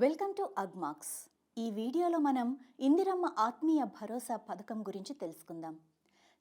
Welcome to Agmax. ఈ వీడియోలో మనం ఇందిరమ్మ ఆత్మీయ భరోసా పథకం గురించి తెలుసుకుందాం.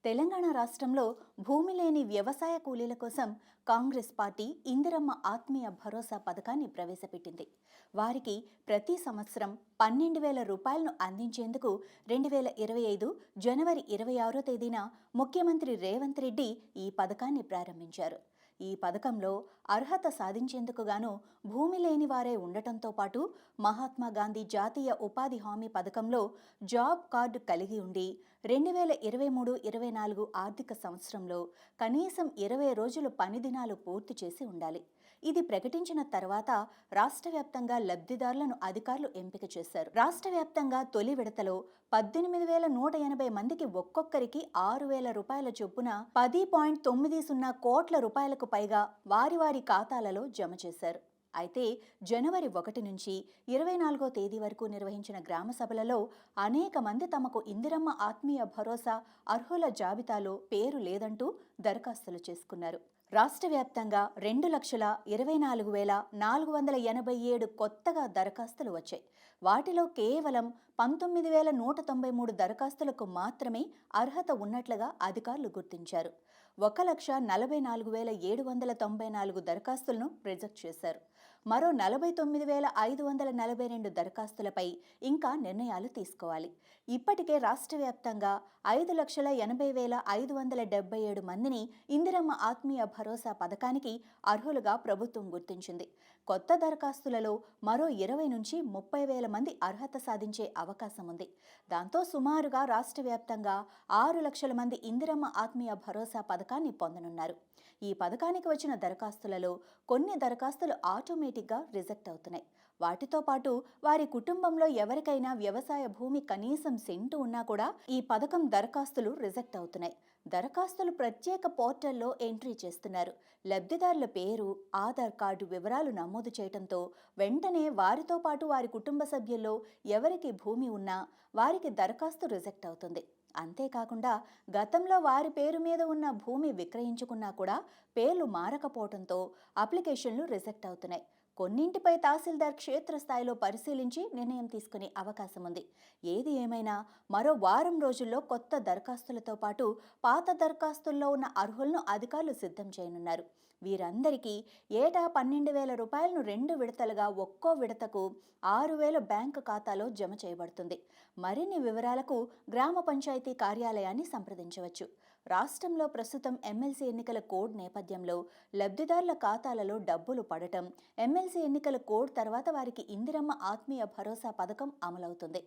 తెలంగాణ రాష్ట్రంలో భూమి లేని వ్యవసాయ కూలీల కోసం కాంగ్రెస్ పార్టీ ఇందిరమ్మ ఆత్మీయ భరోసా పథకాన్ని ప్రవేశపెట్టింది. వారికి ప్రతి సంవత్సరం పన్నెండు వేల రూపాయలను అందించేందుకు రెండు వేల ఇరవై ఐదు జనవరి ఇరవై ఆరో తేదీన ముఖ్యమంత్రి రేవంత్ రెడ్డి ఈ పథకాన్ని ప్రారంభించారు. ఈ పథకంలో అర్హత సాధించేందుకు గాను భూమి లేని వారే ఉండటంతో పాటు మహాత్మా గాంధీ జాతీయ ఉపాధి హామీ పథకంలో జాబ్ కార్డు కలిగి ఉండి రెండు వేల ఇరవై మూడు ఇరవై నాలుగు ఆర్థిక సంవత్సరంలో కనీసం ఇరవై రోజులు పని దినాలు పూర్తి చేసి ఉండాలి. ఇది ప్రకటించిన తర్వాత రాష్ట్ర వ్యాప్తంగా లబ్ధిదారులను అధికారులు ఎంపిక చేశారు. రాష్ట్ర వ్యాప్తంగా తొలి విడతలో పద్దెనిమిది వేల నూట ఎనభై మందికి ఒక్కొక్కరికి ఆరు వేల రూపాయల చొప్పున పది పాయింట్ తొమ్మిది సున్నా కోట్ల రూపాయలకు పైగా వారి వారి ఖాతాలలో జమ చేశారు. అయితే జనవరి ఒకటి నుంచి ఇరవై నాలుగో తేదీ వరకు నిర్వహించిన గ్రామ సభలలో అనేక మంది తమకు ఇందిరమ్మ ఆత్మీయ భరోసా అర్హుల జాబితాలో పేరు లేదంటూ దరఖాస్తులు చేసుకున్నారు. రాష్ట్ర వ్యాప్తంగా రెండు లక్షల ఇరవై నాలుగు వేల నాలుగు వందల ఎనభై ఏడు కొత్తగా దరఖాస్తులు వచ్చాయి. వాటిలో కేవలం పంతొమ్మిది వేల నూట తొంభై మూడు దరఖాస్తులకు మాత్రమే అర్హత ఉన్నట్లుగా అధికారులు గుర్తించారు. ఒక లక్ష నలభై నాలుగు వేల ఏడు వందల తొంభై నాలుగు దరఖాస్తులను రిజెక్ట్ చేశారు. మరో నలభై తొమ్మిది వేల ఐదు వందల నలభై రెండు దరఖాస్తులపై ఇంకా నిర్ణయాలు తీసుకోవాలి. ఇప్పటికే రాష్ట్ర వ్యాప్తంగా ఐదు లక్షల ఎనభై వేల ఐదు వందల డెబ్బై ఏడు మందిని ఇందిరమ్మ ఆత్మీయ భరోసా పథకానికి అర్హులుగా ప్రభుత్వం గుర్తించింది. కొత్త దరఖాస్తులలో మరో ఇరవై నుంచి ముప్పై వేల మంది అర్హత సాధించే అవకాశం ఉంది. దాంతో సుమారుగా రాష్ట్ర వ్యాప్తంగా ఆరు లక్షల మంది ఇందిరమ్మ ఆత్మీయ భరోసా పథకాన్ని పొందనున్నారు. ఈ పథకానికి వచ్చిన దరఖాస్తులలో కొన్ని దరఖాస్తులు ఆటోమేటిక్గా రిజెక్ట్ అవుతున్నాయి. వాటితో పాటు వారి కుటుంబంలో ఎవరికైనా వ్యవసాయ భూమి కనీసం సెంటు ఉన్నా కూడా ఈ పథకం దరఖాస్తులు రిజెక్ట్ అవుతున్నాయి. దరఖాస్తులు ప్రత్యేక పోర్టల్లో ఎంట్రీ చేస్తున్నారు. లబ్ధిదారుల పేరు ఆధార్ కార్డు వివరాలు నమోదు చేయడంతో వెంటనే వారితో పాటు వారి కుటుంబ సభ్యుల్లో ఎవరికి భూమి ఉన్నా వారికి దరఖాస్తు రిజెక్ట్ అవుతుంది. అంతేకాకుండా గతంలో వారి పేరు మీద ఉన్న భూమి విక్రయించుకున్నా కూడా పేర్లు మారకపోవడంతో అప్లికేషన్లు రిజెక్ట్ అవుతున్నాయి. కొన్నింటిపై తహసీల్దార్ క్షేత్రస్థాయిలో పరిశీలించి నిర్ణయం తీసుకునే అవకాశం ఉంది ఏది ఏమైనా మరో వారం రోజుల్లో కొత్త దరఖాస్తులతో పాటు పాత దరఖాస్తుల్లో ఉన్న అర్హులను అధికారులు సిద్ధం చేయనున్నారు. వీరందరికీ ఏటా పన్నెండు వేల రూపాయలను రెండు విడతలుగా ఒక్కో విడతకు ఆరు వేల బ్యాంకు ఖాతాలో జమ చేయబడుతుంది. మరిన్ని వివరాలకు గ్రామ పంచాయతీ కార్యాలయాన్ని సంప్రదించవచ్చు. రాష్ట్రంలో ప్రస్తుతం ఎమ్మెల్సీ ఎన్నికల కోడ్ నేపథ్యంలో లబ్ధిదారుల ఖాతాలలో డబ్బులు పడటం ఎమ్మెల్సీ ఎన్నికల కోడ్ తర్వాత వారికి ఇందిరమ్మ ఆత్మీయ భరోసా పథకం అమలవుతుంది.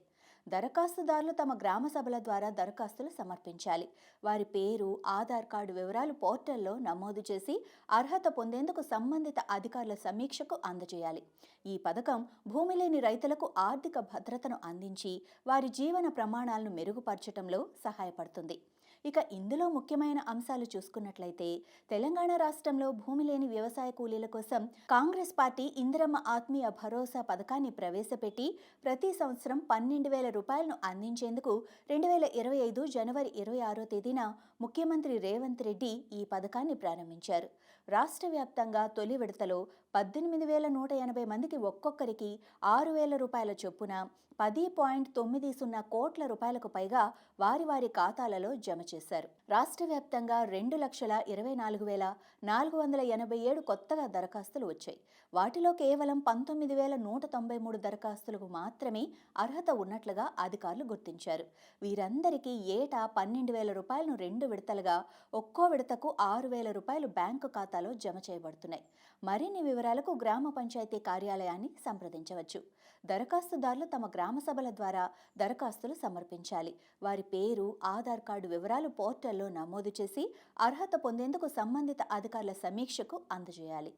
దరఖాస్తుదారులు తమ గ్రామ సభల ద్వారా దరఖాస్తులు సమర్పించాలి. వారి పేరు ఆధార్ కార్డు వివరాలు పోర్టల్లో నమోదు చేసి అర్హత పొందేందుకు సంబంధిత అధికారుల సమీక్షకు అందజేయాలి. ఈ పథకం భూమి లేని రైతులకు ఆర్థిక భద్రతను అందించి వారి జీవన ప్రమాణాలను మెరుగుపరచడంలో సహాయపడుతుంది. ఇక ఇందులో ముఖ్యమైన అంశాలు చూసుకున్నట్లయితే తెలంగాణ రాష్ట్రంలో భూమి లేని వ్యవసాయ కూలీల కోసం కాంగ్రెస్ పార్టీ ఇందిరమ్మ ఆత్మీయ భరోసా పథకాన్ని ప్రవేశపెట్టి ప్రతి సంవత్సరం పన్నెండు వేల రూపాయలను అందించేందుకు రెండు వేల ఇరవై ఐదు జనవరి ఇరవై ఆరో తేదీన ముఖ్యమంత్రి రేవంత్ రెడ్డి ఈ పథకాన్ని ప్రారంభించారు. రాష్ట్ర వ్యాప్తంగా తొలి విడతలో పద్దెనిమిది వేల నూట ఎనభై మందికి ఒక్కొక్కరికి ఆరు వేల రూపాయల చొప్పున పది పాయింట్ తొమ్మిది సున్నా కోట్ల రూపాయలకు పైగా వారి వారి ఖాతాలలో జమ చేశారు. రాష్ట్ర వ్యాప్తంగా రెండు లక్షల ఇరవై నాలుగు వేల నాలుగు వందల ఎనభై ఏడు కొత్తగా దరఖాస్తులు వచ్చాయి. వాటిలో కేవలం పంతొమ్మిది వేల నూట తొంభై మూడు దరఖాస్తులకు మాత్రమే అర్హత ఉన్నట్లుగా అధికారులు గుర్తించారు. వీరందరికీ ఏటా పన్నెండు వేల రూపాయలను రెండు విడతలుగా ఒక్కో విడతకు ఆరు వేల రూపాయలు బ్యాంకు ఖాతాలో జమ చేయబడుతున్నాయి. మరిన్ని వివరాలకు గ్రామ పంచాయతీ కార్యాలయాన్ని సంప్రదించవచ్చు. దరఖాస్తుదారులు తమ గ్రామ సభల ద్వారా దరఖాస్తులు సమర్పించాలి. వారి పేరు ఆధార్ కార్డు వివరాలు వివరాలు పోర్టల్లో నమోదు చేసి అర్హత పొందేందుకు సంబంధిత అధికారుల సమీక్షకు అందజేయాలి.